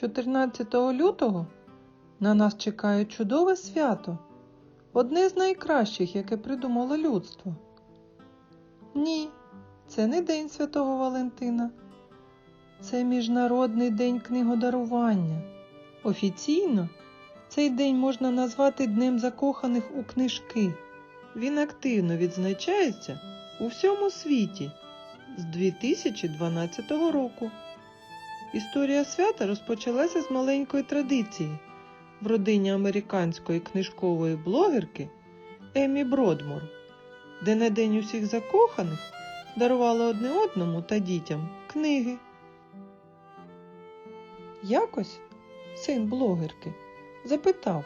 14 лютого на нас чекає чудове свято, одне з найкращих, яке придумало людство. Ні, це не День Святого Валентина. Це Міжнародний день книгодарування. Офіційно цей день можна назвати Днем закоханих у книжки. Він активно відзначається у всьому світі з 2012 року. Історія свята розпочалася з маленької традиції в родині американської книжкової блогерки Емі Бродмор, де на День усіх закоханих дарували одне одному та дітям книги. Якось син блогерки запитав,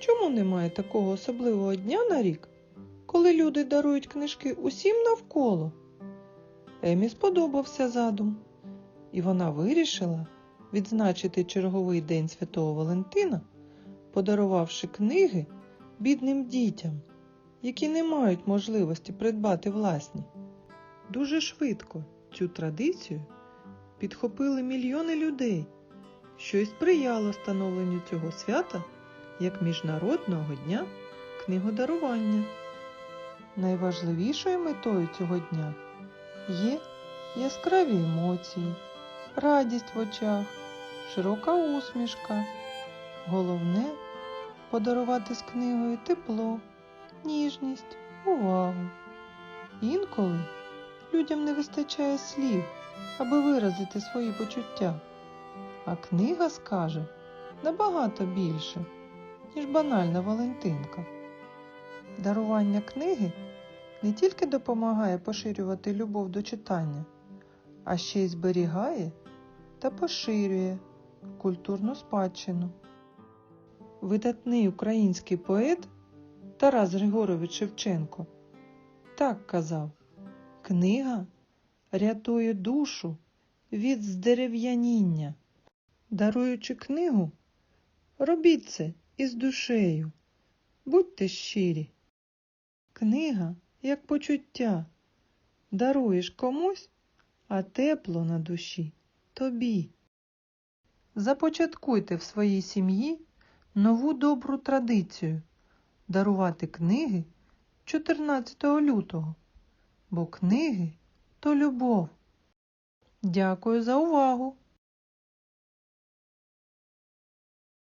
чому немає такого особливого дня на рік, коли люди дарують книжки усім навколо. Емі сподобався задум, і вона вирішила відзначити черговий день Святого Валентина, подарувавши книги бідним дітям, які не мають можливості придбати власні. Дуже швидко цю традицію підхопили мільйони людей, що й сприяло становленню цього свята як Міжнародного дня книгодарування. Найважливішою метою цього дня є яскраві емоції, радість в очах, широка усмішка. Головне подарувати з книгою тепло, ніжність, увагу. Інколи людям не вистачає слів, аби виразити свої почуття, а книга скаже набагато більше, ніж банальна Валентинка. Дарування книги не тільки допомагає поширювати любов до читання, а ще й зберігає та поширює культурну спадщину. Видатний український поет Тарас Григорович Шевченко так казав: Книга рятує душу від здерев'яніння. Даруючи книгу, робіть це із душею, будьте щирі. Книга як почуття. Даруєш комусь, а тепло на душі тобі. Започаткуйте в своїй сім'ї нову добру традицію дарувати книги 14 лютого, бо книги то любов. Дякую за увагу!